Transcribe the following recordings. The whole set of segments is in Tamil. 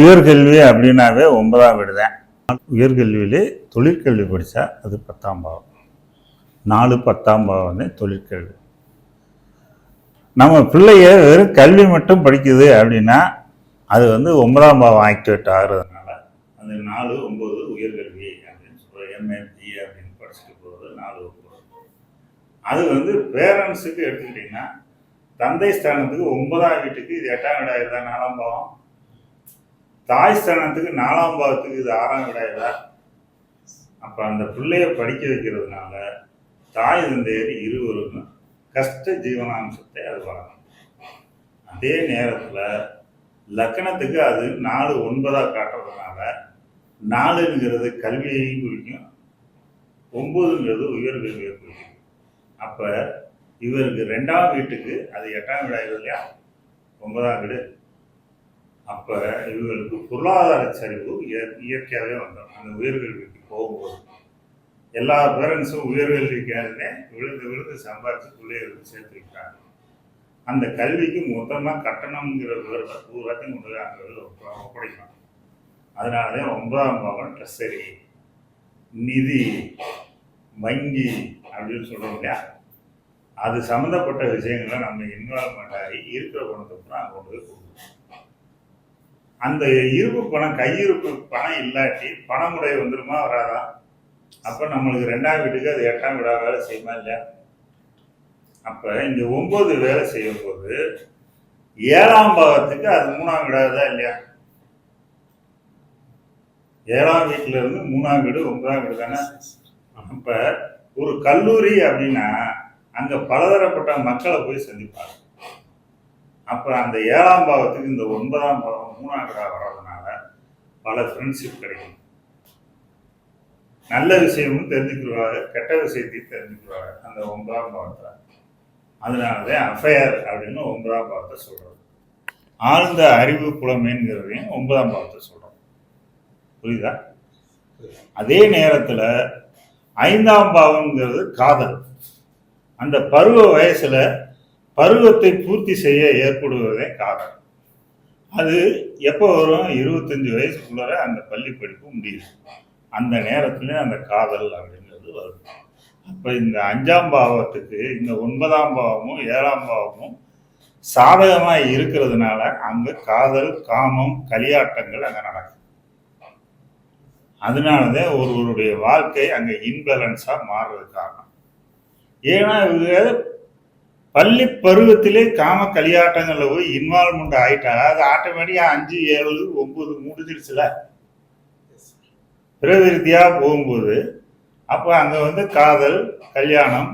உயர்கல்வி அப்படின்னாவே ஒன்பதாம் வீடு தான் உயர்கல்வியிலே தொழிற்கல்வி படித்தா அது பத்தாம் பாவம். நாலு பத்தாம் பாவம் தொழிற்கல்வி. நம்ம பிள்ளைய வெறும் கல்வி மட்டும் படிக்குது அப்படின்னா அது வந்து ஒன்பதாம் பாவம் ஆக்டிவேட் ஆகிறதுனால அந்த நாலு ஒம்பது உயர்கல்வி அப்படின்னு சொல்கிறோம் எம்ஏபி அப்படின்னு படிச்சுட்டு போகிறது நாலு ஒம்பது அது வந்து பேரண்ட்ஸுக்கு எடுத்துக்கிட்டிங்கன்னா தந்தை ஸ்தானத்துக்கு ஒன்பதாம் வீட்டுக்கு இது எட்டாம் வீடாக இருந்தால் நாலாம் பாவம். தாய் ஸ்தானத்துக்கு நாலாம் பாவத்துக்கு இது ஆறாம் விடாயதா அப்போ அந்த பிள்ளைய படிக்க வைக்கிறதுனால தாய் தந்தையர் இருவரும் கஷ்ட ஜீவனாம்சத்தை அது வரணும் அதே நேரத்தில் லக்கணத்துக்கு அது நாலு ஒன்பதாக காட்டுறதுனால நாலுங்கிறது கல்வியையும் குறிக்கும் ஒம்பதுங்கிறது உயர்கல்வியை குறிக்கும். அப்போ இவருக்கு ரெண்டாம் வீட்டுக்கு அது எட்டாம் வீடாக இல்லையா? ஒன்பதாம் வீடு. அப்போ இவர்களுக்கு பொருளாதார சரிவு இயற்கையாகவே வந்துடும். அந்த உயர்கல்விக்கு போகும்போது. எல்லா பேரண்ட்ஸும் உயர்கல்விக்காரனே விழுந்து விழுந்து சம்பாதிச்சு பிள்ளைகளுக்கு சேர்த்துருக்காங்க அந்த கல்விக்கு மொத்தமாக கட்டணம்ங்கிற விவரத்தை பூராத்தையும் கொண்டு போய் அங்கே ஒப்ப- அதனாலே அதனால ஒன்பதாம் பாவம் ட்ரெஸ்ஸரி நிதி வங்கி அப்படின்னு சொல்கிறோம் இல்லையா? அது சம்மந்தப்பட்ட விஷயங்களை நம்ம இன்வால்மெண்ட் ஆகி இருக்கிற பணத்தை அங்கே கொண்டு போய் கொடுக்கணும். அந்த இருப்பு பணம் கையிருப்பு பணம் இல்லாட்டி பணமுறை வந்துருமா வராதா? அப்போ நம்மளுக்கு ரெண்டாம் வீட்டுக்கு அது எட்டாம் வீடா வேலை செய்யுமா இல்லையா? அப்போ இங்கே ஒம்பது வேலை செய்யும்போது ஏழாம் பாவத்துக்கு அது மூணாம் வீடாகுதா இல்லையா? ஏழாம் வீட்டுல இருந்து மூணாம் வீடு ஒன்பதாம் வீடு தானே? அப்போ ஒரு கல்லூரி அப்படின்னா அங்கே பலதரப்பட்ட மக்களை போய் சந்திப்பாங்க. அப்போ அந்த ஏழாம் பாவத்துக்கு இந்த ஒன்பதாம் பாவம் மூணாம் வீடாக வர்றதுனால பல ஃப்ரெண்ட்ஷிப் கிடைக்கும். நல்ல விஷயமும் தெரிஞ்சுக்கிடுவாங்க கெட்ட விஷயத்தையும் தெரிஞ்சுக்கிடுவாங்க அந்த ஒன்பதாம் பாவத்தில் அதனாலதான் அஃபயர் அப்படின்னு ஒன்பதாம் பாவத்தை சொல்றது. ஆழ்ந்த அறிவு புலமைங்கிறதையும் ஒன்பதாம் பாவத்தை சொல்றோம். புரியுதா? அதே நேரத்தில் ஐந்தாம் பாவம்ங்கிறது காதல். அந்த பருவ வயசுல பருவத்தை பூர்த்தி செய்ய ஏற்படுவதே காரணம். அது எப்போ வரும்? இருபத்தஞ்சு வயசுக்குள்ளார அந்த பள்ளி படிப்பு முடியுது அந்த நேரத்துல அந்த காதல் அப்படிங்கிறது வரும். அப்போ இந்த அஞ்சாம் பாவத்துக்கு இந்த ஒன்பதாம் பாவமும் ஏழாம் பாவமும் சாதகமாக இருக்கிறதுனால அங்கே காதல் காமம் கலியாட்டங்கள் அங்கே நடக்கும். அதனாலதான் ஒருவருடைய வாழ்க்கை அங்கே இன்பேலன்ஸாக மாறுறது காரணம் ஏன்னா இவங்க பள்ளி பருவத்திலே காம களியாட்டங்களில் போய் இன்வால்மெண்ட் ஆயிட்டாங்க அது ஆட்டோமேட்டிக்காக அஞ்சு ஏழு ஒம்பது முடிஞ்சிருச்சுல? பிரவிருத்தியாக போகும்போது அப்போ அங்கே வந்து காதல் கல்யாணம்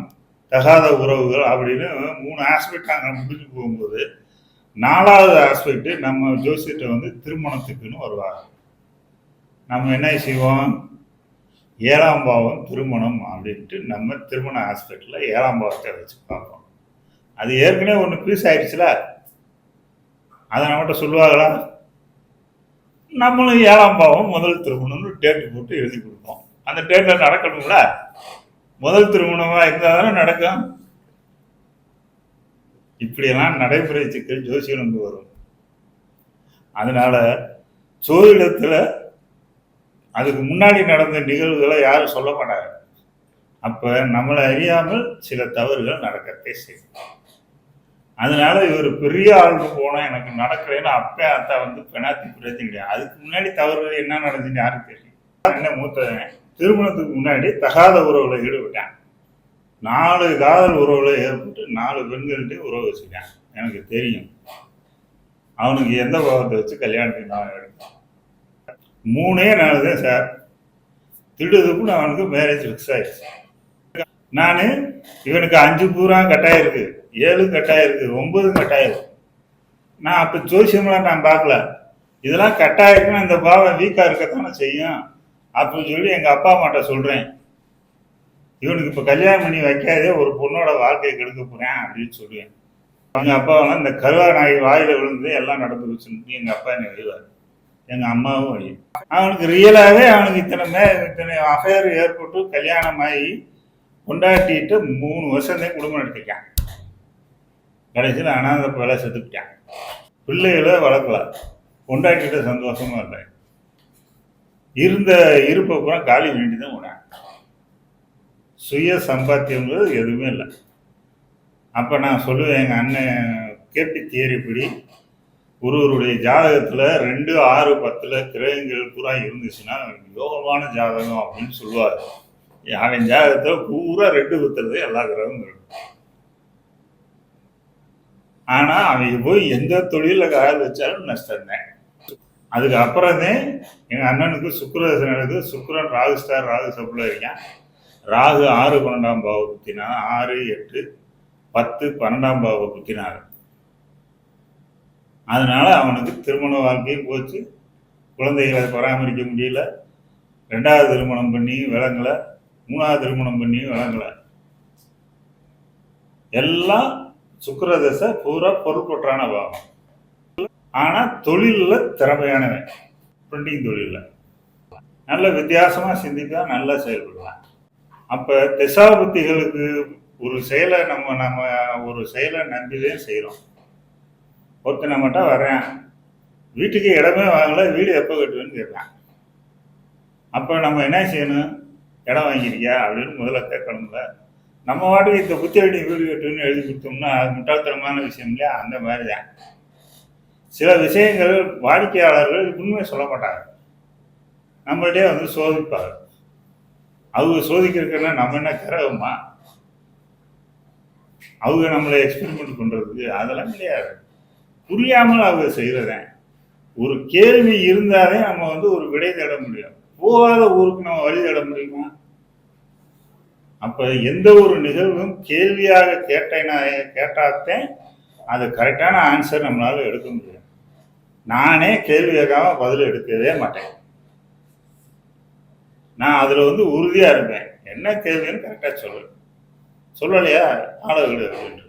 தகாத உறவுகள் அப்படின்னு மூணு ஆஸ்பெக்ட் அங்கே முடிஞ்சு போகும்போது நாலாவது ஆஸ்பெக்ட் நம்ம ஜோசியத்தை வந்து திருமணத்துக்குன்னு வருவாங்க. நம்ம என்ன செய்வோம்? ஏழாம் பாவம் திருமணம் அப்படின்ட்டு நம்ம திருமண ஆஸ்பெக்டில் ஏழாம் பாவத்தை வச்சு பார்ப்போம். அது ஏற்கனவே ஒன்று பீஸ் ஆயிடுச்சுல? அதை நம்மகிட்ட சொல்லுவாங்களா? நம்மளும் ஏழாம் பாவம் முதல் திருமணம்னு டேட்டு போட்டு எழுதி கொடுப்போம். அந்த டேட்டில் நடக்கணும்ல? முதல் திருமணமாக இருந்தால் தானே நடக்கும்? இப்படியெல்லாம் நடைமுறை சிக்கல் ஜோசியனுக்கு வரும். அதனால சோதிடத்தில் அதுக்கு முன்னாடி நடந்த நிகழ்வுகளை யாரும் சொல்ல மாட்டாங்க. அப்போ நம்மளை அறியாமல் சில தவறுகள் நடக்கத்தே செய்யும். அதனால இவர் பெரிய ஆளுக்கு போனால் எனக்கு நடக்கலைன்னு அப்பே அத்தா வந்து பெனாத்தி பிரச்சனை கிடையாது அதுக்கு முன்னாடி தவறுகள் என்ன நடந்துன்னு யாருக்கு தெரியும் என்ன மூத்தவன். திருமணத்துக்கு முன்னாடி தகாத உறவுல ஈடுபட்டேன். நாலு காதல் உறவுல ஏற்பட்டு நாலு பெண்கள்கிட்ட உறவு வச்சுட்டேன் எனக்கு தெரியும். அவனுக்கு எந்த பாவத்தை வச்சு கல்யாணத்துக்கு நான் எடுத்தேன். மூணே நாள் தான் சார். திடுதுப்புன்னு அவனுக்கு மேரேஜ் ஃபிக்ஸ் ஆயிடுச்சு. நான் இவனுக்கு அஞ்சு பூரா கட்டாயிருக்கு ஏழு கட்டாயம் இருக்குது ஒன்பது கட்டாயம். நான் அப்போ ஜோசியம்லாம் நான் பார்க்கல. இதெல்லாம் கட்டாயிருக்குன்னு இந்த பாவம் வீக்காக இருக்கத்தானே செய்யும். அப்படின்னு சொல்லி எங்கள் அப்பா அம்மாட்ட சொல்கிறேன் இவனுக்கு இப்போ கல்யாணம் பண்ணி வைக்காதே ஒரு பொண்ணோட வாழ்க்கையை கெடுக்க போகிறேன் அப்படின்னு சொல்லுவேன். எங்கள் அப்பாவெல்லாம் இந்த கருவா நாய் வாயில் விழுந்து எல்லாம் நடந்து வச்சுன்னு எங்கள் அப்பா என்னை எழுவார் எங்கள் அம்மாவும் வழி அவனுக்கு ரியலாகவே அவனுக்கு இத்தனை மே இத்தனை அஃபேர் ஏற்பட்டு கல்யாணம் ஆகி கொண்டாட்டிட்டு மூணு வருஷம் தான் குடும்பம் நடத்திருக்கான். கடைசியில் அனாத பிள்ளை செத்துக்கிட்டான் பிள்ளைகளை வளர்க்கல கொண்டாட்டிட்ட சந்தோஷமும் இல்லை. இருந்த இருப்பை பூரா காலி வேண்டி தான் போனேன் சுய சம்பாத்தியங்கிறது எதுவுமே இல்லை. அப்போ நான் சொல்லுவேன் எங்கள் அண்ணன் கேபி தியரிப்படி ஒருவருடைய ஜாதகத்தில் ரெண்டு ஆறு பத்தில் கிரகங்கள் பூரா இருந்துச்சுன்னா யோகமான ஜாதகம் அப்படின்னு சொல்லுவார். அவன் ஜாதகத்தில் பூரா ரெண்டு பத்துறது எல்லா கிரகமும் இருக்கும் ஆனால் அவங்க போய் எந்த தொழிலில் கால் வச்சாலும் நஷ்டம்தான் அதுக்கு அப்புறமே எங்கள் அண்ணனுக்கு சுக்கரதசை நடக்குது. சுக்கரன் ராகு ஸ்டார் ராகு சப்பில் இருக்கேன். ராகு ஆறு பன்னெண்டாம் பாவ குத்தினா ஆறு எட்டு பத்து பன்னெண்டாம் பாவை குத்தினார் அதனால அவனுக்கு திருமண வாழ்க்கையும் போச்சு. குழந்தைகளை பராமரிக்க முடியல. ரெண்டாவது திருமணம் பண்ணி விளங்கலை. மூணாவது திருமணம் பண்ணி விளங்கலை. எல்லாம் சுக்கரதசை பூரா பொருட்பற்றான பாவம் ஆனால் தொழிலில் திறமையானவன். பிரிண்டிங் தொழிலில். நல்ல வித்தியாசமாக சிந்திக்கா நல்லா செயல்படுவான். அப்போ திசாபுத்திகளுக்கு ஒரு செயலை நம்ம நம்ம ஒரு செயலை நம்பிதான் செய்கிறோம் ஒருத்தனை மட்டும் வர்றேன். வீட்டுக்கு இடமே வாங்கல வீடு எப்போ கட்டுவேன்னு கேட்பேன். அப்போ நம்ம என்ன செய்யணும்? இடம் வாங்கியிருக்கியா? அப்படின்னு முதல்ல கேட்கணும்ல. நம்ம வாட்டுக்கு இந்த புத்தகடி வீடு கட்டுன்னு எழுதி கொடுத்தோம்னா அது முட்டாள்தனமான விஷயம் இல்லையா? அந்த மாதிரி தான் சில விஷயங்கள் வாடிக்கையாளர்கள் உண்மையை சொல்ல மாட்டாங்க. நம்மள்டே வந்து சோதிப்பாங்க. அவங்க சோதிக்கிறதுக்குன்னா நம்ம என்ன கிரகமா? அவங்க நம்மளை எக்ஸ்பெரிமெண்ட் பண்ணுறதுக்கு அதெல்லாம் கிடையாது. புரியாமல் அவங்க செய்கிறதேன் ஒரு கேள்வி இருந்தாலே நம்ம வந்து ஒரு விடை தேட முடியும். போகாத ஊருக்கு நம்ம வழி தேட முடியுமா? அப்போ எந்த ஒரு நிகழ்வும் கேள்வியாக கேட்டேனா கேட்டாத்தேன் அது கரெக்டான ஆன்சர் நம்மளால எடுக்க முடியும் நானே கேள்வி கேட்காம பதில் எடுக்கவே மாட்டேன். நான் அதில் வந்து உறுதியாக இருப்பேன். என்ன கேள்வின்னு கரெக்டாக சொல்லுவேன் சொல்லலையா? ஆள விடு அப்படின்ட்டு.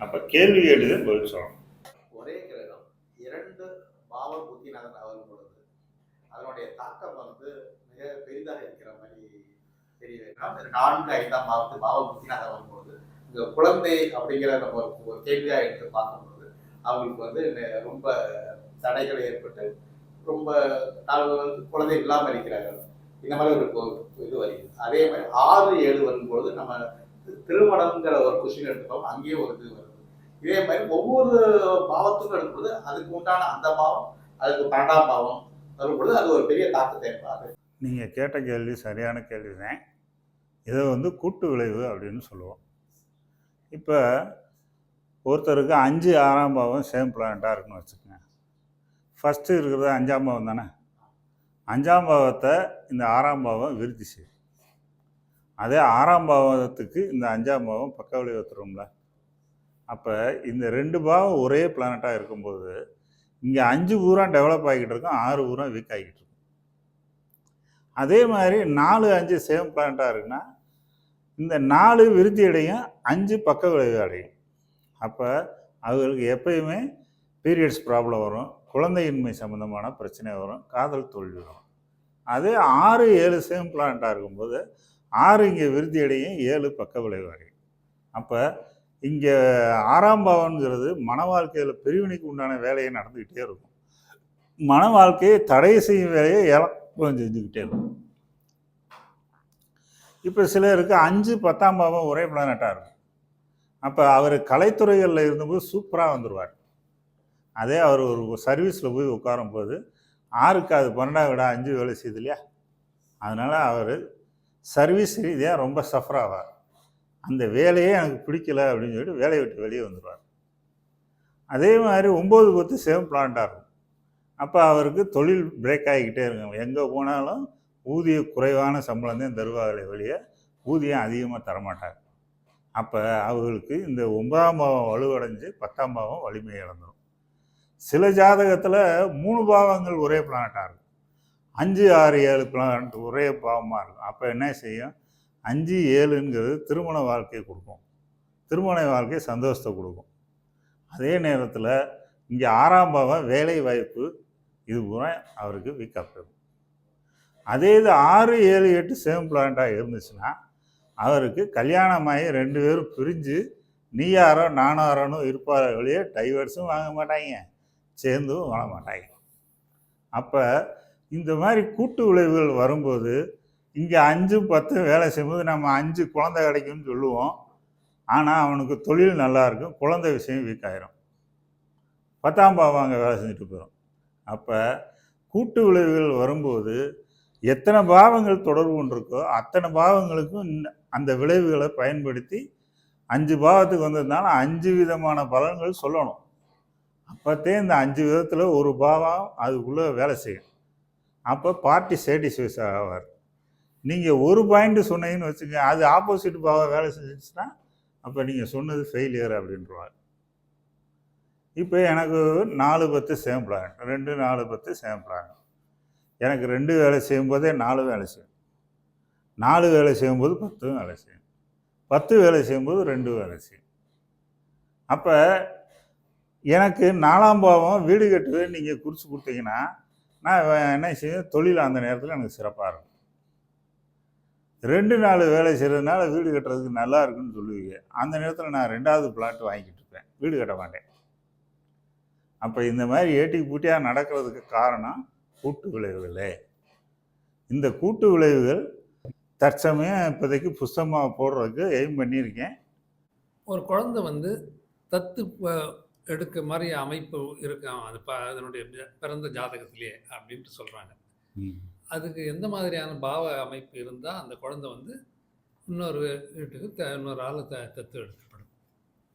அப்போ கேள்வி கேட்டுதான் பதில் சொல்லணும். ஒரே கிரகம் இரண்டு பாவ புத்தி நகர் பொழுது அதனுடைய தாக்கம் வந்து மிக பெரிதாக இருக்கிற நான்கு ஐந்தாம் பாவத்து பாவ புத்திநகர் வரும்போது இந்த குழந்தை அப்படிங்கிற நம்ம ஒரு கேள்வியாக எடுத்து பார்க்கும்போது அவங்களுக்கு வந்து ரொம்ப தடைகள் ஏற்பட்டு ரொம்ப வந்து குழந்தை இல்லாமல் இருக்கிறார்கள். இந்த மாதிரி ஒரு இது வருகிறது அதே மாதிரி ஆறு ஏழு வரும்போது நம்ம திருமணங்கிற ஒரு கொஸ்டின் எடுத்துக்கோம் அங்கேயே ஒரு இது வருது. இதே மாதிரி ஒவ்வொரு பாவத்துக்கும் எடுக்கும்போது அதுக்கு உண்டான அந்த பாவம் அதுக்கு பன்னெண்டாம் பாவம் வரும்பொழுது அது ஒரு பெரிய தாக்கத்தை ஏற்பாது நீங்கள் கேட்ட கேள்வி சரியான கேள்வி தான் இதை வந்து கூட்டு விளைவு அப்படின்னு சொல்லுவோம். இப்போ ஒருத்தருக்கு அஞ்சு ஆறாம் பாவம் சேம் பிளானட்டாக இருக்குன்னு வச்சுக்கோங்க. ஃபஸ்ட்டு இருக்கிறது அஞ்சாம் பாவம் தானே? அஞ்சாம் பாவத்தை இந்த ஆறாம் பாவம் விருத்தி செய்யும். அதே ஆறாம் பாவத்துக்கு இந்த அஞ்சாம் பாவம் பக்க விளைவு தரும்ல அப்போ இந்த ரெண்டு பாவம் ஒரே பிளானட்டாக இருக்கும்போது இங்கே அஞ்சு பூரா டெவலப் ஆகிக்கிட்டு இருக்கும் ஆறு பூரா வீக் ஆகிக்கிட்டு இருக்கும். அதே மாதிரி நாலு அஞ்சு சேம் பிளானட்டாக இருக்குன்னா இந்த நாலு விருத்தி அடையும் அஞ்சு பக்க விளைவு அடையும். அப்போ அவர்களுக்கு எப்பயுமே பீரியட்ஸ் ப்ராப்ளம் வரும் குழந்தையின்மை சம்மந்தமான பிரச்சனை வரும் காதல் தோல்வி வரும். அதே ஆறு ஏழு சேம் பிளான்ட்டாக இருக்கும்போது ஆறு இங்கே விருத்தி அடையும் ஏழு பக்க விளைவு அடையும். அப்போ இங்கே ஆறாம் பாவம்ங்கிறது மன வாழ்க்கையில் பிரிவினைக்கு உண்டான வேலையை நடந்துக்கிட்டே இருக்கும். மன வாழ்க்கையை தடை செய்யும் வேலையை இழப்பம் செஞ்சுக்கிட்டே இருக்கும். இப்போ சிலருக்கு அஞ்சு பத்தாம் பாவம் ஒரே பிளானட்டாக இருக்கும். அப்போ அவர் கலைத்துறைகளில் இருந்தபோது சூப்பராக வந்துடுவார் அதே அவர் ஒரு சர்வீஸில் போய் உட்காரும்போது ஆறுக்கு அது பன்னெண்டாவது விட அஞ்சு வேலை செய்யுது இல்லையா? அதனால் அவர் சர்வீஸ் ரீதியாக ரொம்ப சஃபர் ஆவார். அந்த வேலையே எனக்கு பிடிக்கல அப்படின்னு சொல்லிட்டு வேலையை விட்டு வெளியே வந்துடுவார் அதே மாதிரி ஒம்பது பத்து சேம் பிளான்ட்டாக இருக்கும். அப்போ அவருக்கு தொழில் பிரேக் ஆகிக்கிட்டே இருக்கும். எங்கே போனாலும் ஊதிய குறைவான சம்பளம் தான் தருவார்களே வழிய ஊதியம் அதிகமாக தரமாட்டாங்க. அப்போ அவர்களுக்கு இந்த ஒன்பதாம் பாவம் வலுவடைஞ்சு பத்தாம் பாவம் வலிமை இழந்துடும் சில ஜாதகத்தில் மூணு பாவங்கள் ஒரே பிளானட்டாக இருக்கும். அஞ்சு ஆறு ஏழு பிளானட் ஒரே பாவமாக இருக்கும். அப்போ என்ன செய்யும்? அஞ்சு ஏழுங்கிறது திருமண வாழ்க்கையை கொடுக்கும். திருமண வாழ்க்கை சந்தோஷத்தை கொடுக்கும். அதே நேரத்தில் இங்கே ஆறாம் பாவம் வேலை வாய்ப்பு இது பூரா அவருக்கு வீக்காக அதே இது ஆறு ஏழு எட்டு சேம் பிளான்ட்டாக இருந்துச்சுன்னா அவருக்கு கல்யாணமாகி ரெண்டு பேரும் பிரிஞ்சு நீ யாரோ நானாரோன்னு யாரோன்னு இருப்பார் டைவர்ஸும் வாங்க மாட்டாங்க. சேர்ந்தும் வாழ மாட்டாங்க. அப்போ இந்த மாதிரி கூட்டு விளைவுகள் வரும்போது இங்கே அஞ்சு பத்து வேலை செய்யும்போது நம்ம அஞ்சு குழந்தை கிடைக்கும்னு சொல்லுவோம். ஆனால் அவனுக்கு தொழில் நல்லா இருக்கும் குழந்தை விஷயம் வீக் ஆயிரும். பத்தாம் பாவம் அங்கே வேலை செஞ்சுட்டு போயிடும் அப்போ கூட்டு விளைவுகள் வரும்போது எத்தனை பாவங்கள் தொடர்பு கொண்டிருக்கோ அத்தனை பாவங்களுக்கும் அந்த விளைவுகளை பயன்படுத்தி அஞ்சு பாவத்துக்கு வந்ததுனால அஞ்சு விதமான பலன்கள் சொல்லணும். அப்போத்தே இந்த அஞ்சு விதத்தில் ஒரு பாவம் அதுக்குள்ளே வேலை செய்யும் அப்போ பார்ட்டி சேட்டிஸ்ஃபைஸ் ஆவார். நீங்கள் ஒரு பாயிண்ட் சொன்னீங்கன்னு வச்சுங்க அது ஆப்போசிட் பாவம் வேலை செஞ்சிச்சுன்னா அப்போ நீங்கள் சொன்னது ஃபெயிலியர் அப்படின்றவார். இப்போ எனக்கு நாலு பத்து சேம்பிளாங்க ரெண்டு நாலு பத்து சேம்பிளாங்க எனக்கு ரெண்டு வேலை செய்யும்போதே நாலு வேலை செய்யும் நாலு வேலை செய்யும்போது பத்து வேலை செய்யும் பத்து வேலை செய்யும்போது ரெண்டு வேலை செய்யும் அப்போ எனக்கு நாலாம் பாவம் வீடு கட்டுவே நீங்கள் குறித்து கொடுத்தீங்கன்னா நான் என்ன செய்யும் தொழில் அந்த நேரத்தில் எனக்கு சிறப்பாக இருக்கும். ரெண்டு நாள் வேலை செய்கிறதுனால வீடு கட்டுறதுக்கு நல்லா இருக்குன்னு சொல்லுவீங்க. அந்த நேரத்தில் நான் ரெண்டாவது பிளாட் வாங்கிக்கிட்டு இருப்பேன். வீடு கட்ட மாட்டேன். அப்போ இந்த மாதிரி ஏட்டிக்கு பூட்டியாக நடக்கிறதுக்கு காரணம் கூட்டு விளைவுகளே. இந்த கூட்டு விளைவுகள் தற்சமயம் இப்போதைக்கு புஸ்தகமாக போடுறதுக்கு எய்ம் பண்ணியிருக்கேன். ஒரு குழந்தை வந்து தத்து எடுக்க மாதிரி அமைப்பு இருக்கும் அது ப அதனுடைய பிறந்த ஜாதகத்திலேயே அப்படின்ட்டு சொல்கிறாங்க அதுக்கு எந்த மாதிரியான பாவ அமைப்பு இருந்தால் அந்த குழந்தை வந்து இன்னொரு வீட்டுக்கு த இன்னொரு ஆள் த தத்து எடுக்கப்படும்.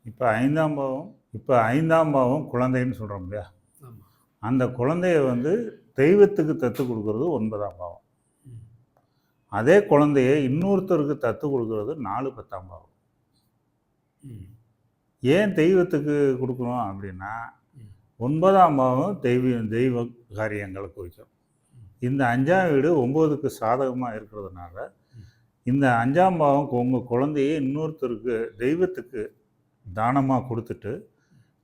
இப்போ ஐந்தாம் பாவம் இப்போ ஐந்தாம் பாவம் குழந்தைன்னு சொல்கிறோம் இல்லையா? ஆமாம் அந்த குழந்தைய வந்து தெய்வத்துக்கு தத்து கொடுக்கறது ஒன்பதாம் பாவம். அதே குழந்தைய இன்னொருத்தருக்கு தத்து கொடுக்கறது நாலு பத்தாம் பாவம். ஏன் தெய்வத்துக்கு கொடுக்குறோம் அப்படின்னா ஒன்பதாம் பாவம் தெய்வ தெய்வ காரியங்களை குறிக்கும். இந்த அஞ்சாம் வீடு ஒம்போதுக்கு சாதகமாக இருக்கிறதுனால இந்த அஞ்சாம் பாவம் உங்கள் குழந்தைய இன்னொருத்தருக்கு தெய்வத்துக்கு தானமாக கொடுத்துட்டு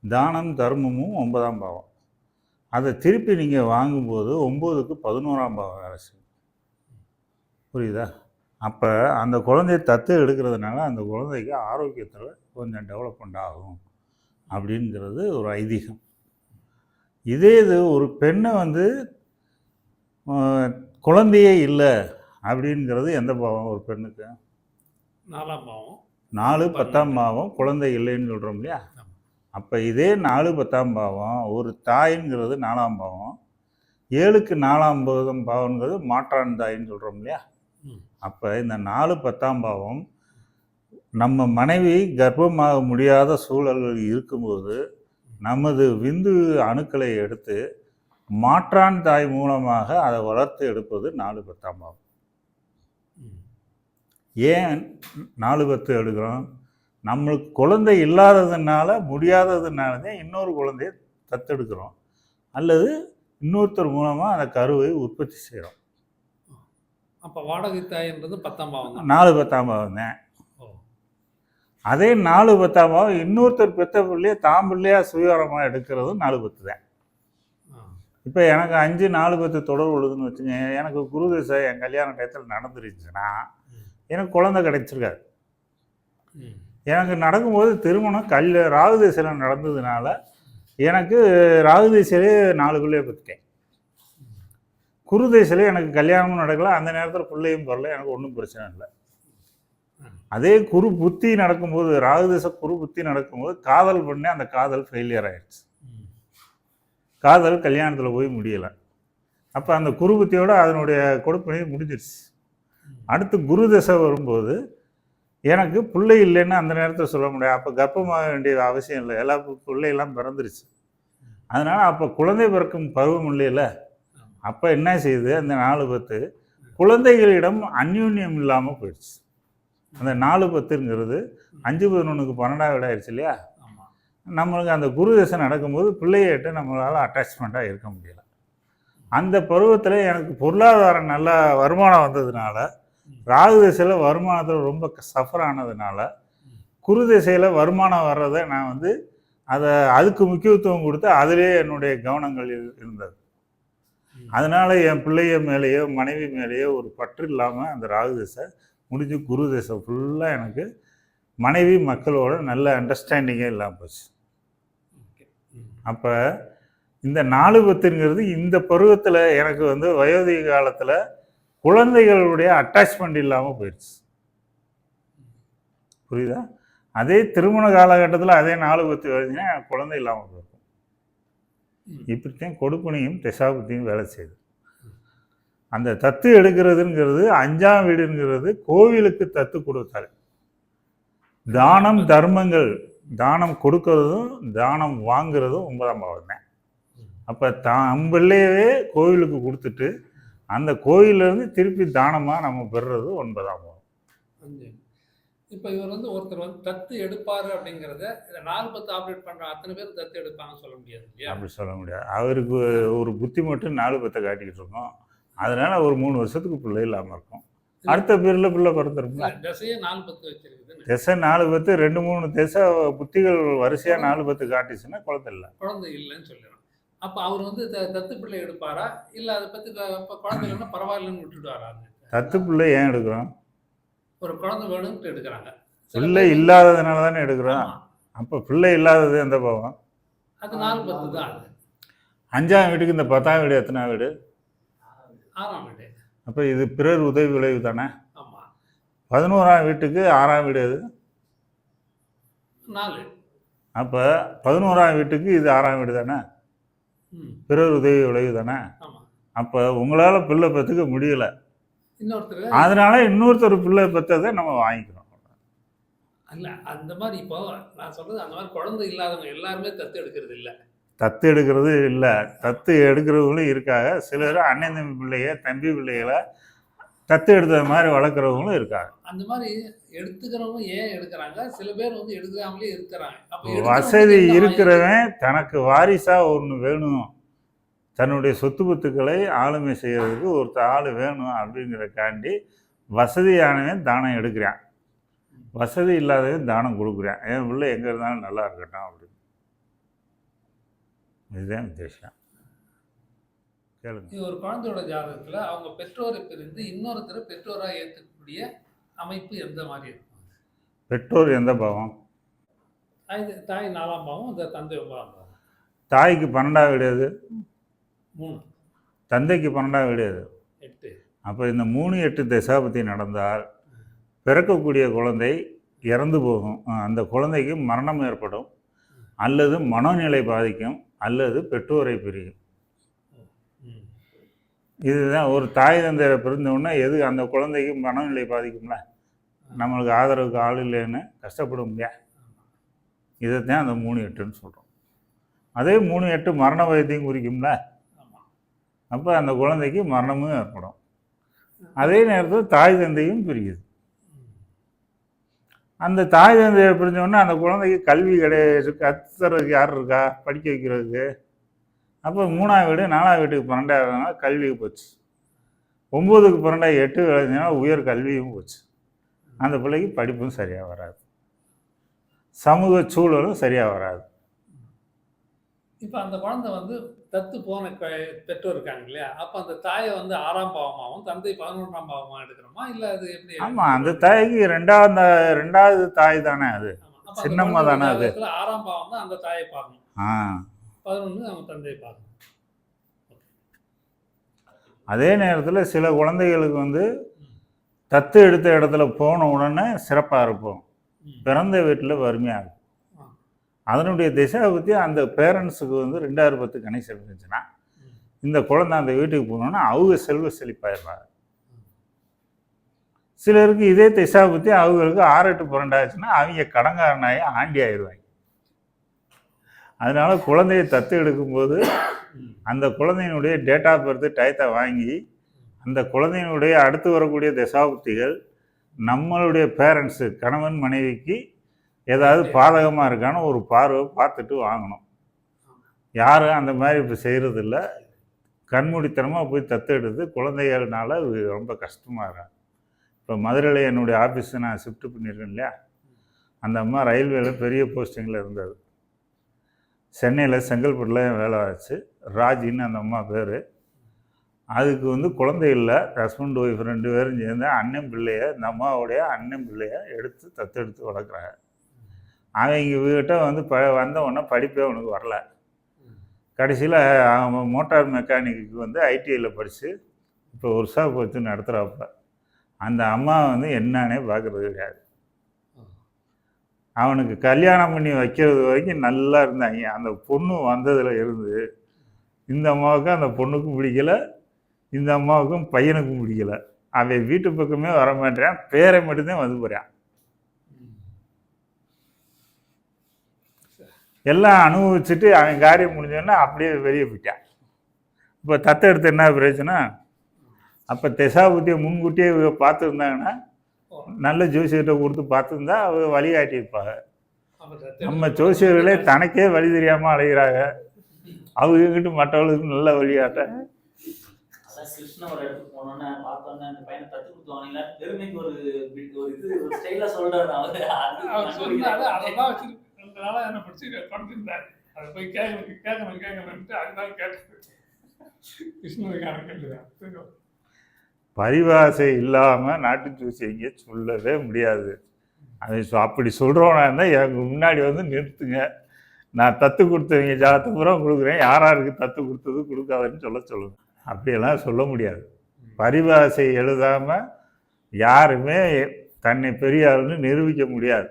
தானம் தர்மமும் ஒன்பதாம் பாவம். அதை திருப்பி நீங்கள் வாங்கும்போது ஒம்போதுக்கு பதினோராம் பாவம் வேலை செய்யும் புரியுதா? அப்போ அந்த குழந்தைய தத்து எடுக்கிறதுனால அந்த குழந்தைக்கு ஆரோக்கியத்தில் கொஞ்சம் டெவலப்மெண்ட் ஆகும் அப்படிங்கிறது ஒரு ஐதீகம். இதே இது ஒரு பெண்ணை வந்து குழந்தையே இல்லை அப்படிங்கிறது எந்த பாவம் ஒரு பெண்ணுக்கு? நாலாம் பாவம். நாலு பத்தாம் பாவம் குழந்தை இல்லைன்னு சொல்கிறோம் இல்லையா. அப்போ இதே நாலு பத்தாம் பாவம் ஒரு தாய்ங்கிறது நாலாம் பாவம் ஏழுக்கு நாலாம் பாவம் பாவங்கிறது மாற்றான் தாயின்னு சொல்கிறோம் இல்லையா? அப்போ இந்த நாலு பத்தாம் பாவம் நம்ம மனைவி கர்ப்பமாக முடியாத சூழல்கள் இருக்கும்போது நமது விந்து அணுக்களை எடுத்து மாற்றான் தாய் மூலமாக அதை வளர்த்து எடுப்பது நாலு பத்தாம் பாவம். ஏன் நாலு பத்து எடுக்கிறோம்? நம்மளுக்கு குழந்தை இல்லாததுனால முடியாததுனால தான் இன்னொரு குழந்தைய தத்தெடுக்கிறோம். அல்லது இன்னொருத்தர் மூலமாக அந்த கருவை உற்பத்தி செய்கிறோம் அப்போ வாடகை தாய்ன்றது பத்தாம் பாவம் நாலு பத்தாம் பாவம் தான். அதே நாலு பத்தாம் பாவம் இன்னொருத்தர் பெத்த பிள்ளைய தாம் பிள்ளையா சுயவரமாக எடுக்கிறதும் நாலு பத்து தான். இப்போ எனக்கு அஞ்சு நாலு பத்து தொடர்பு உள்ளதுன்னு வச்சுங்க எனக்கு குருதசை என் கல்யாண டயத்தில் நடந்துருச்சுன்னா எனக்கு குழந்தை கிடைச்சிருக்காது. எனக்கு நடக்கும்போது திருமணம் கல் ராகுதேசையில் நடந்ததுனால எனக்கு ராகுதேசையிலே நாலு பிள்ளைய பத்துட்டேன் குருதேசையிலே எனக்கு கல்யாணமும் நடக்கலை அந்த நேரத்தில் பிள்ளையும் பிறல எனக்கு ஒன்றும் பிரச்சனை இல்லை. அதே குரு புத்தி நடக்கும்போது ராகுதேச குரு புத்தி நடக்கும்போது காதல் பண்ணி அந்த காதல் ஃபெயிலியர் ஆயிடுச்சு. காதல் கல்யாணத்தில் போய் முடியலை. அப்போ அந்த குரு புத்தியோட அதனுடைய கொடுப்பனையும் முடிஞ்சிருச்சு. அடுத்து குரு தசை வரும்போது எனக்கு பிள்ளை இல்லைன்னு அந்த நேரத்தில் சொல்ல முடியாது. அப்போ கர்ப்பமாக வேண்டிய அவசியம் இல்லை. எல்லா பிள்ளையெல்லாம் பிறந்துருச்சு. அதனால் அப்போ குழந்தை பிறக்கும் பருவம் இல்லையில அப்போ என்ன செய்யுது அந்த நாலு பத்து குழந்தைகளிடம் அந்யூன்யம் இல்லாமல் போயிடுச்சு. அந்த நாலு பத்துங்கிறது அஞ்சு பதினொன்றுக்கு பன்னெண்டாவது விட ஆயிடுச்சு இல்லையா? நம்மளுக்கு அந்த குரு தசை நடக்கும்போது பிள்ளையிட்ட நம்மளால் அட்டாச்மெண்ட்டாக இருக்க முடியல. அந்த பருவத்தில் எனக்கு பொருளாதாரம் நல்ல வருமானம் வந்ததுனால ராகு திசையில் வருமானத்தில் ரொம்ப சஃபர் ஆனதுனால குரு திசையில் வருமானம் வர்றதை நான் வந்து அதை அதுக்கு முக்கியத்துவம் கொடுத்து அதிலே என்னுடைய கவனங்கள் இரு- இருந்தது. அதனால என் பிள்ளைய மேலேயோ மனைவி மேலேயோ ஒரு பற்று இல்லாமல் அந்த ராகு திசை முடிஞ்சு குரு திசை ஃபுல்லாக எனக்கு மனைவி மக்களோட நல்ல அண்டர்ஸ்டாண்டிங்கே இல்லாமல் போச்சு. அப்போ இந்த நாலு பத்துங்கிறது இந்த பருவத்தில் எனக்கு வந்து வயோதிக காலத்தில் குழந்தைகளுடைய அட்டாச்மெண்ட் இல்லாமல் போயிடுச்சு புரியுதா? அதே திருமண காலகட்டத்தில் அதே நாலு பத்து வருதுன்னா குழந்தை இல்லாமல் போயிருக்கும். இப்படித்தான் கொடுப்பனையும் திசாபுத்தியும் வேலை செய்யுது. அந்த தத்து எடுக்கிறதுங்கிறது அஞ்சாம் வீடுங்கிறது கோவிலுக்கு தத்து கொடுத்தாரு. தானம் தர்மங்கள் தானம் கொடுக்கறதும் தானம் வாங்குறதும் ஒன்பதாம் பாவம் தான். அப்போ தான் பிள்ளையவே கோவிலுக்கு கொடுத்துட்டு அந்த கோயிலிருந்து திருப்பி தானமாக நம்ம பெறுறது ஒன்பதாம் பாவம் இப்போ இவர் வந்து ஒருத்தர் வந்து தத்து எடுப்பாரு அப்படிங்கிறத இதை நாலு பத்து ஆப்ரேட் பண்ற அத்தனை பேர் தத்து எடுப்பாங்கன்னு சொல்ல முடியாது இல்லையா? அப்படி சொல்ல முடியாது. அவருக்கு ஒரு புத்தி மட்டும் நாலு பத்தை காட்டிக்கிட்டு இருக்கோம். அதனால ஒரு மூணு வருஷத்துக்கு பிள்ளை இல்லாமல் இருக்கும். அடுத்த பேரில் பிள்ளை பிறந்திருக்குங்களா திசையே நாலு பத்து வச்சிருக்குதுன்னு திசை நாலு பத்து ரெண்டு மூணு திசை புத்திகள் வரிசையாக நாலு பத்து காட்டிச்சுன்னா குழந்தை இல்லை. குழந்தை இல்லைன்னு சொல்லிடும் அப்போ அவர் வந்து தத்து பிள்ளை எடுப்பாரா? இல்லை அதை பற்றி இப்போ குழந்தை இல்லைன்னா பரவாயில்லன்னு விட்டுடுவாரா தத்து பிள்ளை ஏன் எடுக்கிறோம்? ஒரு குழந்தை வேணும்ட்டு எடுக்கிறாங்க. பிள்ளை இல்லாததுனால தானே எடுக்கிறோம். அப்போ பிள்ளை இல்லாதது எந்த பாவம்? அது நாலு பத்து தான் அஞ்சாம் வீட்டுக்கு இந்த பத்தாம் வீடு எத்தனாம் வீடு? ஆறாம் வீடு. அப்போ இது பிறர் உதவி விளைவு தானே? ஆமா. பதினோராம் வீட்டுக்கு ஆறாம் வீடு அது நாலு. அப்போ பதினோராம் வீட்டுக்கு இது ஆறாம் வீடு தானே? பிறர் உதவி விளைவு தானே அப்போ உங்களால் பிள்ளை பெற்றுக்க முடியல. அதனால இன்னொருத்தர் பிள்ளை பெற்றதை நம்ம வாங்கிக்கிறோம் அல்ல அந்த மாதிரி இப்போ நான் சொல்றது அந்த மாதிரி குழந்தை இல்லாதவங்க எல்லாருமே தத்து எடுக்கிறது இல்ல. தத்து எடுக்கிறது இல்லை. தத்து எடுக்கிறவங்களும் இருக்காங்க. சிலர் அண்ணன் தம்பி பிள்ளைய தம்பி பிள்ளைகளை தத்து எடுத்த மாதிரி வளர்க்குறவங்களும் இருக்காங்க. அந்த மாதிரி எடுத்துக்கிறவங்க ஏன் எடுக்கிறாங்க? சில பேர் வந்து எடுக்காமலே இருக்கிறாங்க. அப்ப வசதி இருக்கிறவன் தனக்கு வாரிசாக ஒன்று வேணும். தன்னுடைய சொத்து பத்துக்களை ஆளுமை செய்கிறதுக்கு ஒருத்தர் ஆள் வேணும் அப்படிங்கிறக்காண்டி வசதியானவன் தானம் எடுக்கிறான். வசதி இல்லாதவன் தானம் கொடுக்குறான். என் பிள்ளை எங்கே இருந்தாலும் நல்லா இருக்கட்டும் அப்படின்னு. இதுதான் உத்தேசம் கேளுங்க. ஒரு குழந்தையோட ஜாதகத்துல அவங்க பெற்றோரை பிரிந்து இன்னொருத்தரை பெற்றோரா ஏற்றுக்கக்கூடிய அமைப்பு எந்த மாதிரி இருக்கும்? பெற்றோர் எந்த பாவம்? தாய் தாய் நாலாம் பாவம் இந்த தந்தை ஒன்பதாம் பாவம். தாய்க்கு பன்னெண்டாவது கிடையாது மூணு. தந்தைக்கு பன்னெண்டாவது கிடையாது எட்டு. அப்போ இந்த மூணு எட்டு தசாபத்தி நடந்தால் பிறக்கக்கூடிய குழந்தை இறந்து போகும். அந்த குழந்தைக்கு மரணம் ஏற்படும். அல்லது மனநிலை பாதிக்கும். அல்லது பெற்றோரை பிரியும். இதுதான் ஒரு தாய் தந்தையை பிறந்தவுடனே எது அந்த குழந்தைக்கு மனநிலை பாதிக்கும்ல? நம்மளுக்கு ஆதரவுக்கு ஆள் இல்லைன்னு கஷ்டப்படும் இல்லையா? இதைத்தான் அந்த மூணு எட்டுன்னு சொல்கிறோம் அதே மூணு எட்டு மரண வயதையும் குறிக்கும்ல? அப்போ அந்த குழந்தைக்கு மரணமும் ஏற்படும். அதே நேரத்தில் தாய் தந்தையும் பிரியுது. அந்த தாய் தந்தையை பிரிஞ்சோடனே அந்த குழந்தைக்கு கல்வி கிடையாது. கத்துறதுக்கு யார் இருக்கா? படிக்க வைக்கிறதுக்கு. அப்போ மூணாம் வீடு நாலாம் வீட்டுக்கு பன்னெண்டாயிரம்னா கல்விக்கு போச்சு. ஒம்போதுக்கு பன்னெண்டாயிரம் எட்டு விளைஞ்சதுனா உயர் கல்வியும் போச்சு. அந்த பிள்ளைக்கு படிப்பும் சரியாக வராது. சமூக சூழலும் சரியாக வராது. இப்போ அந்த குழந்தை வந்து தத்து போன பெற்றோர் இருக்காங்க இல்லையா? அப்போ அந்த தாயை வந்து ஆறாம் பாவமாகவும் தந்தை பதினொன்றாம் பாவமா எடுக்கிறோமா? இல்லை அது எப்படி ஆமாம் அந்த தாய்க்கு ரெண்டாவது ரெண்டாவது தாய் தானே அது. அந்த சின்னம்மா தானே அது? ஆறாம் பாவம் தான் அந்த தாயை பார்க்கணும். ஆ. பதினொன்று அவங்க தந்தையை பார்க்கணும் அதே நேரத்தில் சில குழந்தைகளுக்கு வந்து தத்து எடுத்த இடத்துல போன உடனே சிறப்பாக இருப்போம். பிறந்த வீட்டில் வறுமையாக இருக்கும். அதனுடைய திசை பற்றி அந்த பேரண்ட்ஸுக்கு வந்து ரெண்டாயிரம் பத்து கணேசன் இருந்துச்சுன்னா. இந்த குழந்தை அந்த வீட்டுக்கு போனோன்னா அவங்க செல்வ செழிப்பாயிருப்பாங்க சிலருக்கு இதே திசா பற்றி அவங்களுக்கு ஆறு எட்டு பன்னெண்டாச்சுன்னா அவங்க கடங்காரனாகி ஆண்டி ஆயிடுவாங்க அதனால குழந்தையை தத்து எடுக்கும்போது அந்த குழந்தையினுடைய டேட் ஆஃப் பர்த் டயத்தை வாங்கி அந்த குழந்தையினுடைய அடுத்து வரக்கூடிய தசாபுக்திகள் நம்மளுடைய பேரண்ட்ஸு கணவன் மனைவிக்கு ஏதாவது பாதகமாக இருக்கான்னு ஒரு பார்வை பார்த்துட்டு வாங்கணும். யாரும் அந்த மாதிரி இப்போ செய்கிறதில்ல கண்மூடித்தனமாக போய் தத்து எடுத்து குழந்தைகள்னால ரொம்ப கஷ்டமாக இருக்கும் இப்போ மதுரையில் என்னுடைய ஆஃபீஸை நான் ஷிஃப்ட் பண்ணியிருக்கேன் இல்லையா? அந்த அம்மா ரயில்வேல பெரிய போஸ்டிங்கில் இருந்தது. சென்னையில் செங்கல்பட்டில் வேலை ஆச்சு. ராஜின்னு அந்த அம்மா பேர். அதுக்கு வந்து குழந்தை இல்லை. ஹஸ்பண்ட் ஒய்ஃப் ரெண்டு பேரும் சேர்ந்து அண்ணன் பிள்ளைய இந்த அம்மாவுடைய அண்ணன் பிள்ளைய எடுத்து தத்தெடுத்து வளர்க்குறாங்க. அவங்க வீட்டை வந்து ப வந்த உடனே படிப்பே அவனுக்கு வரல. கடைசியில் அவன் மோட்டார் மெக்கானிக்கு வந்து ஐடிஐயில் படித்து இப்போ ஒரு ஷாப் வச்சு நடத்துகிறாப்ப அந்த அம்மா வந்து என்னன்னே பார்க்குறது கிடையாது. அவனுக்கு கல்யாணம் பண்ணி வைக்கிறது வரைக்கும் நல்லா இருந்தாங்க அந்த பொண்ணு வந்ததில் இருந்து இந்த அம்மாவுக்கும் அந்த பொண்ணுக்கும் பிடிக்கல. இந்த அம்மாவுக்கும் பையனுக்கும் பிடிக்கல. அவன் வீட்டு பக்கமே வர மாட்டேறான். பேரை மட்டும்தான் வந்து போகிறான் எல்லாம் அனுபவிச்சுட்டு அவன் காரியம் முடிஞ்சோன்னா அப்படியே வெளியே போயிட்டான். இப்போ தத்தை எடுத்து என்ன பிரச்சனை அப்போ திசாபுத்தியை முன்கூட்டியே பார்த்துருந்தாங்கன்னா நல்ல ஜோசியர்கிட்ட கொடுத்து பார்த்துருந்தா அவங்க வழிகாட்டியிருப்பாங்க நம்ம ஜோசியர்களே தனக்கே வழி தெரியாமல் அலைகிறாங்க அவங்க கிட்ட மற்றவர்களுக்கு நல்ல வழிகாட்ட? அவரு. அவர் கிருஷ்ணனுக்கான கேள்விதான் பரிவாசை இல்லாமல் நாட்டு ஜோசியங்க சொல்லவே முடியாது. அது அப்படி சொல்கிறோன்னா இருந்தால் எனக்கு முன்னாடி வந்து நிறுத்துங்க. நான் தத்து கொடுத்தவங்க ஜாதத்தை பூரா கொடுக்குறேன். யார் யாருக்கு தத்து கொடுத்தது கொடுக்காதுன்னு சொல்ல சொல்லுங்கள் அப்படியெல்லாம் சொல்ல முடியாது. பரிபாசை எழுதாமல் யாருமே தன்னை பெரியாருன்னு நிரூபிக்க முடியாது.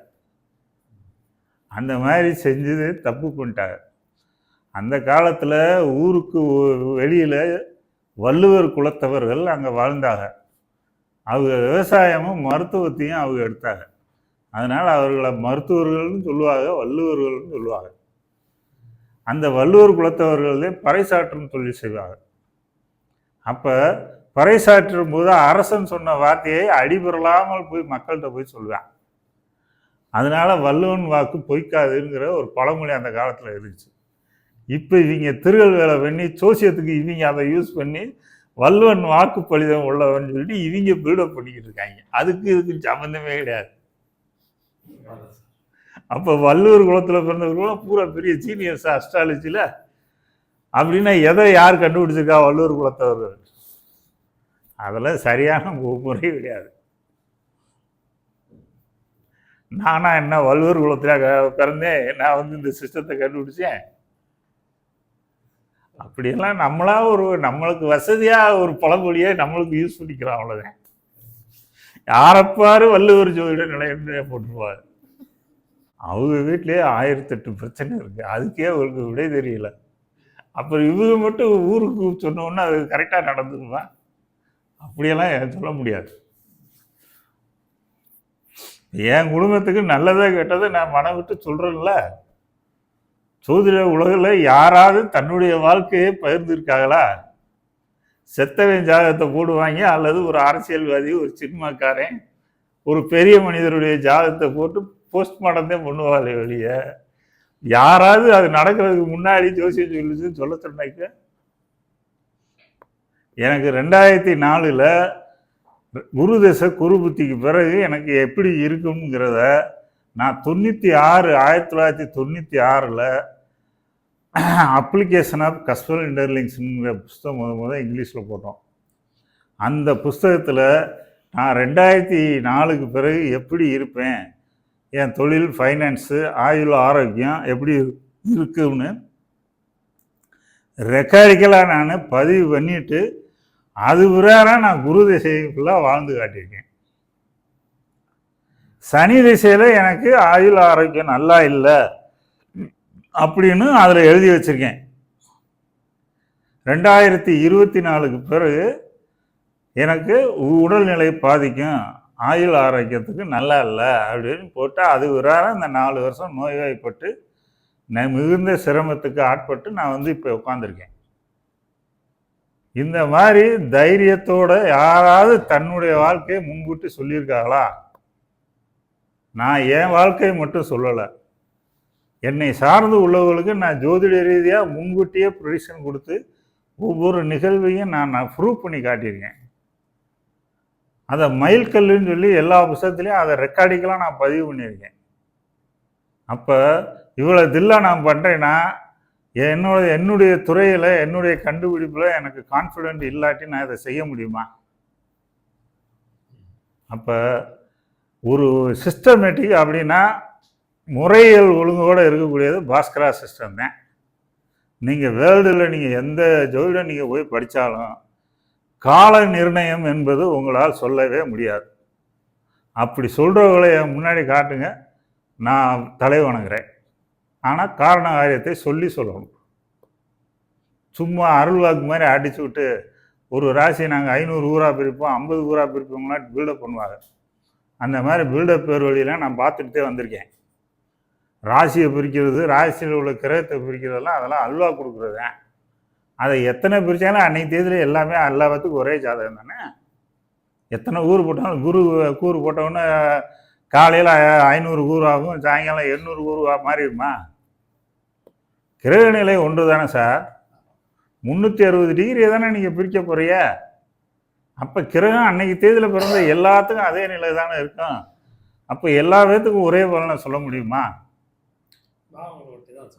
அந்த மாதிரி செஞ்சது தப்பு பண்ணிட்டாங்க. அந்த காலத்தில் ஊருக்கு வெளியில் வள்ளுவர் குலத்தவர்கள் அங்கே வாழ்ந்தாங்க. அவங்க விவசாயமும் மருத்துவத்தையும் அவங்க எடுத்தாங்க. அதனால் அவர்களை மருத்துவர்கள்னு சொல்லுவாங்க வள்ளுவர்கள்னு சொல்லுவாங்க. அந்த வள்ளுவர் குலத்தவர்களே பறைசாற்றும் தொழில் செய்வாங்க. அப்போ பறைசாற்றும் போது அரசன் சொன்ன வார்த்தையை அடிபெறலாமல் போய் மக்கள்கிட்ட போய் சொல்லுவான். அதனால் வள்ளுவன் வாக்கு பொய்க்காதுங்கிற ஒரு பழமொழி அந்த காலத்தில் இருந்துச்சு. இப்போ இவங்க திருகல்வேலை பண்ணி சோசியத்துக்கு இவங்க அதை யூஸ் பண்ணி வள்ளுவன் வாக்குப்பளிதம் உள்ளவன் சொல்லிட்டு இவங்க பில்டப் பண்ணிக்கிட்டு இருக்காங்க. அதுக்கு இதுக்கு சம்மந்தமே கிடையாது. அப்போ வள்ளுவர் குலத்தில் பிறந்தவர்களும் பூரா பெரிய சீனியர்ஸ் அஸ்ட்ராலஜியில் அப்படின்னா எதை யார் கண்டுபிடிச்சிருக்கா வள்ளுவர் குலத்தவர்கள் அதெல்லாம் சரியான முறை கிடையாது. நானா என்ன வள்ளுவர் குலத்தில் பிறந்தேன் நான் வந்து இந்த சிஸ்டத்தை கண்டுபிடிச்சேன். அப்படியெல்லாம் நம்மளா ஒரு நம்மளுக்கு வசதியாக ஒரு பழமொழியை நம்மளுக்கு யூஸ் பண்ணிக்கிறோம் அவ்வளோதான் யாரப்பாரு வள்ளுவர் ஜோதிட நிலையம் போட்டுருவார் அவங்க வீட்லேயே ஆயிரத்தெட்டு பிரச்சனை இருக்கு. அதுக்கே அவருக்கு விடை தெரியல. அப்புறம் இவங்க மட்டும் ஊருக்கு சொன்னோன்னா அது கரெக்டாக நடந்துருமா அப்படியெல்லாம் சொல்ல முடியாது. என் குடும்பத்துக்கு நல்லதா கேட்டதை நான் மனம் விட்டு சொல்கிறேன்ல சோதிட உலகில் யாராவது தன்னுடைய வாழ்க்கையை பகிர்ந்திருக்காங்களா செத்தவன் ஜாதகத்தை போடுவாங்க அல்லது ஒரு அரசியல்வாதி ஒரு சினிமாக்காரன் ஒரு பெரிய மனிதருடைய ஜாதகத்தை போட்டு போஸ்ட்மார்ட்டம் தான் பண்ணுவாங்களே வெளிய யாராவது அது நடக்கிறதுக்கு முன்னாடி ஜோசியம் சொல்லுச்சுன்னு சொல்ல சொன்னாக்க எனக்கு ரெண்டாயிரத்தி நாலில் குரு தசை குரு புத்திக்கு பிறகு எனக்கு எப்படி இருக்குங்கிறத நான் தொண்ணூற்றி ஆறு ஆயிரத்தி தொள்ளாயிரத்தி தொண்ணூற்றி ஆறில் அப்ளிகேஷன் ஆஃப் கஸ்டல் இன்டர்லிங்ஸுங்கிற புஸ்தகம் முத முத இங்கிலீஷில் போட்டோம். அந்த புஸ்தகத்தில் நான் ரெண்டாயிரத்தி நாலுக்கு பிறகு எப்படி இருப்பேன்? என் தொழில் ஃபைனான்ஸு ஆயுள் ஆரோக்கியம் எப்படி இரு- இருக்குன்னு ரெக்கார்டிக்கலாக நான் பதிவு பண்ணிட்டு அது பிரகாரம் நான் குரு திசைக்குள்ளே வாழ்ந்து காட்டியிருக்கேன். சனி திசையில் எனக்கு ஆயுள் ஆரோக்கியம் நல்லா இல்லை. அப்படின்னு அதில் எழுதி வச்சிருக்கேன். ரெண்டாயிரத்தி இருபத்தி நாலுக்கு பிறகு எனக்கு உடல்நிலை பாதிக்கும். ஆயுள் ஆரோக்கியத்துக்கு நல்லா இல்லை அப்படின்னு போட்டால் அது விரார இந்த நாலு வருஷம் நோய்வாய்ப்பட்டு நான் மிகுந்த சிரமத்துக்கு ஆட்பட்டு நான் வந்து இப்போ உட்காந்துருக்கேன் இந்த மாதிரி தைரியத்தோட யாராவது தன்னுடைய வாழ்க்கையை முன்கூட்டி சொல்லியிருக்காங்களா? நான் என் வாழ்க்கையை மட்டும் சொல்லலை. என்னை சார்ந்து உள்ளவர்களுக்கு நான் ஜோதிட ரீதியாக முன்கூட்டியே ப்ரொடிஷன் கொடுத்து ஒவ்வொரு நிகழ்வையும் நான் நான் ப்ரூவ் பண்ணி காட்டியிருக்கேன். அதை மைல்கல்லுன்னு சொல்லி எல்லா புத்தகத்துலேயும் அதை ரெக்கார்டிங்கெலாம் நான் பதிவு பண்ணியிருக்கேன். அப்போ இவ்வளோ தில்லாக நான் பண்ணுறேன்னா என்னோட என்னுடைய துறையில் என்னுடைய கண்டுபிடிப்பில் எனக்கு கான்ஃபிடென்ட் இல்லாட்டி நான் இதை செய்ய முடியுமா? அப்போ ஒரு சிஸ்டமேட்டிக் அப்படின்னா முறைகள் ஒழுங்கோடு இருக்கக்கூடியது பாஸ்கரா சிஸ்டம் தான். நீங்கள் வேர்ல்டில் நீங்கள் எந்த ஜோதிடம் நீங்கள் போய் படித்தாலும் கால நிர்ணயம் என்பது உங்களால் சொல்லவே முடியாது. அப்படி சொல்கிறவங்களை முன்னாடி காட்டுங்க நான் தலை வணங்குறேன். ஆனால் காரண காரியத்தை சொல்லி சொல்லணும். சும்மா அருள்வாக்கு மாதிரி அடிச்சு விட்டு ஒரு ராசி நாங்கள் ஐநூறு ஊரா பிரிப்போம் ஐம்பது ஊரா பிரிப்போம்னா பில்டப் பண்ணுவாங்க. அந்த மாதிரி பில்டப் பேர் வழியெல்லாம் நான் பார்த்துக்கிட்டே வந்திருக்கேன். ராசியை பிரிக்கிறது ராசியில் உள்ள கிரகத்தை பிரிக்கிறதெல்லாம் அதெல்லாம் அல்வா கொடுக்குறது. அதை எத்தனை பிரித்தாலும் அன்னைக்கு தேதியில் எல்லாமே எல்லாத்துக்கும் ஒரே ஜாதகம் தானே? எத்தனை ஊர் போட்டாலும் குரு கூறு போட்டவொன்னே காலையில் ஐநூறு கூறு ஆகும் சாயங்காலம் எண்ணூறு கூறு மாறிடுமா கிரகநிலை ஒன்று தானே சார். முந்நூற்றி அறுபது டிகிரியை தானே நீங்கள் பிரிக்க போறிய அப்போ கிரகம் அன்னைக்கு தேதியில் பிறந்த எல்லாத்துக்கும் அதே நிலை தானே இருக்கும். அப்போ எல்லா பேர்த்துக்கும் ஒரே பலனை சொல்ல முடியுமா?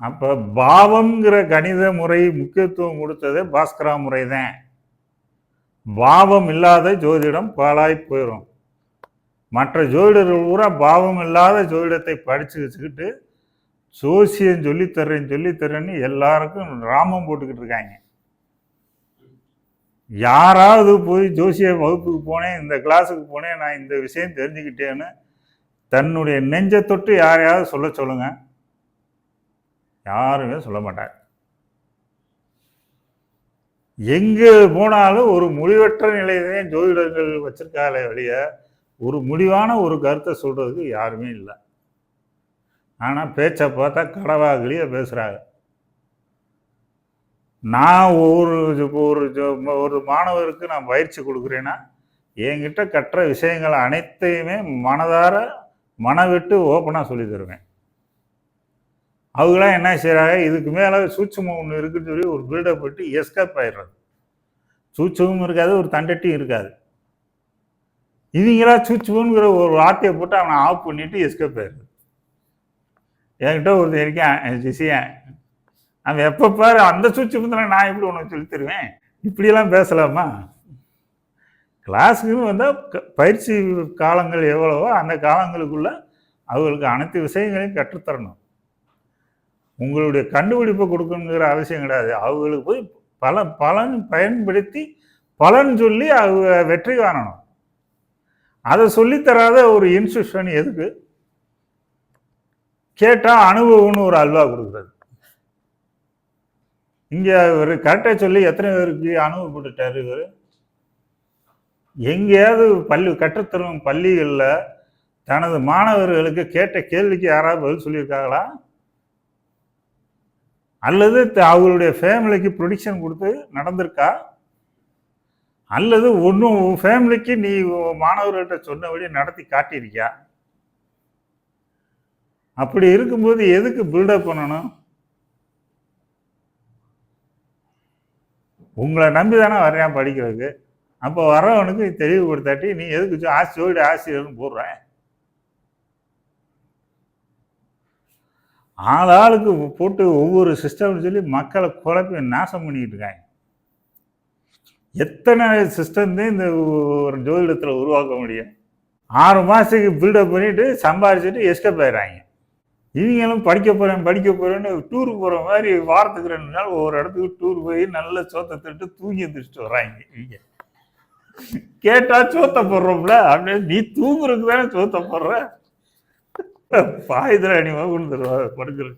அப்போ பாவம்ங்கிற கணித முறை முக்கியத்துவம் கொடுத்ததே பாஸ்கரா முறை தான் பாவம் இல்லாத ஜோதிடம் பாழாய் போயிடும் மற்ற ஜோதிடர்கள் பூரா பாவம் இல்லாத ஜோதிடத்தை படித்து வச்சுக்கிட்டு ஜோசியம் சொல்லித்தர்றேன் சொல்லித்தர்றேன்னு எல்லாருக்கும் ராமம் போட்டுக்கிட்டு இருக்காங்க. யாராவது போய் ஜோசிய வகுப்புக்கு போனேன் இந்த கிளாஸுக்கு போனேன் நான் இந்த விஷயம் தெரிஞ்சுக்கிட்டேன்னு தன்னுடைய நெஞ்சை தொட்டு யாரையாவது சொல்ல சொல்லுங்கள் யாருமே சொல்ல மாட்டாங்க எங்கே போனாலும் ஒரு முடிவற்ற நிலையிலேயே ஜோதிடர்கள் வச்சிருக்காங்களே வழிய ஒரு முடிவான ஒரு கருத்தை சொல்கிறதுக்கு யாருமே இல்லை. ஆனால் பேச்சை பார்த்தா கடவாகலியே பேசுகிறாங்க நான் ஒரு ஒரு ஒரு மாணவருக்கு நான் பயிற்சி கொடுக்குறேன்னா என்கிட்ட கற்ற விஷயங்கள் அனைத்தையுமே மனதார மனவிட்டு ஓப்பனாக சொல்லி தருவேன். அவங்களாம் என்ன செய்கிறாங்க இதுக்கு மேலே சூட்சமம் ஒன்று இருக்குன்னு சொல்லி ஒரு பில்டப் போட்டு எஸ்கேப் ஆயிடுறது சூட்சமும் இருக்காது ஒரு தண்டட்டியும் இருக்காது. இவங்களா சூட்சமுங்கிற ஒரு வார்த்தையை போட்டு அவனை ஆஃப் பண்ணிட்டு எஸ்கேப் ஆயிடுறது என்கிட்ட ஒருத்தன் இருக்கேன் ஜிசியன் அவன் எப்போ பாரு அந்த சூட்சமத்தில் நான் எப்படி உனக்கு சொல்லி தருவேன்? இப்படியெல்லாம் பேசலாமா? கிளாஸுக்குன்னு வந்தால் பயிற்சி காலங்கள் எவ்வளவோ அந்த காலங்களுக்குள்ள அவர்களுக்கு அனைத்து விஷயங்களையும் கற்றுத்தரணும். உங்களுடைய கண்டுபிடிப்பை கொடுக்கணுங்கிற அவசியம் கிடையாது. அவங்களுக்கு போய் பல பலன் பயன்படுத்தி பலன் சொல்லி அவங்க வெற்றி காணணும். அதை சொல்லித்தராத ஒரு இன்ஸ்டியூஷன் எதுக்கு? கேட்டால் அனுபவம்னு ஒரு அல்வா கொடுக்குறது. இங்கே இவர் கரெக்டாக சொல்லி எத்தனை பேருக்கு அனுபவப்பட்டுட்டார் இவர்? எங்கேயாவது பள்ளி கற்றுத்தரும் பள்ளிகளில் தனது மாணவர்களுக்கு கேட்ட கேள்விக்கு யாராவது பதில் சொல்லியிருக்காங்களா? அல்லது த- அவங்களுடைய ஃபேமிலிக்கு ப்ரொடிக்ஷன் கொடுத்து நடந்திருக்கா? அல்லது ஒன்றும் ஃபேமிலிக்கு நீ மாணவர்கள்ட்ட சொன்னபடி நடத்தி காட்டியிருக்கியா? அப்படி இருக்கும்போது எதுக்கு பில்டப் பண்ணணும்? உங்களை நம்பி தானே வர்றேன் படிக்கிறதுக்கு. அப்போ வர்றவனுக்கு தெளிவுபடுத்தாட்டி நீ எதுக்கு சோ- ஆசிரியர்னு போடுறேன் ஆளாளுக்கு போட்டு ஒவ்வொரு சிஸ்டம்னு சொல்லி மக்களை குழப்பி நாசம் பண்ணிக்கிட்டு இருக்காங்க. எத்தனை சிஸ்டம் தான் இந்த ஒரு ஜோதிடத்தில் உருவாக்க முடியும்? ஆறு மாதத்துக்கு பில்டப் பண்ணிட்டு சம்பாரிச்சுட்டு எஸ்கேப் ஆயிடுறாங்க. இவங்களும் படிக்க போகிறேன் படிக்க போகிறேன்னு டூர் போகிற மாதிரி வாரத்துக்கு ரெண்டு நாள் ஒவ்வொரு இடத்துக்கு டூர் போய் நல்ல சோத்தை திட்டு தூங்கி எந்திரிச்சிட்டு வர்றாங்க இவங்க. கேட்டால் சோத்தை போடுறோம்ல அப்படின்னு நீ தூங்குறதுக்கு தானே சோத்தை போடுற? பாயுதுல அணிமா கொண்டு தருவா படுக்கிறது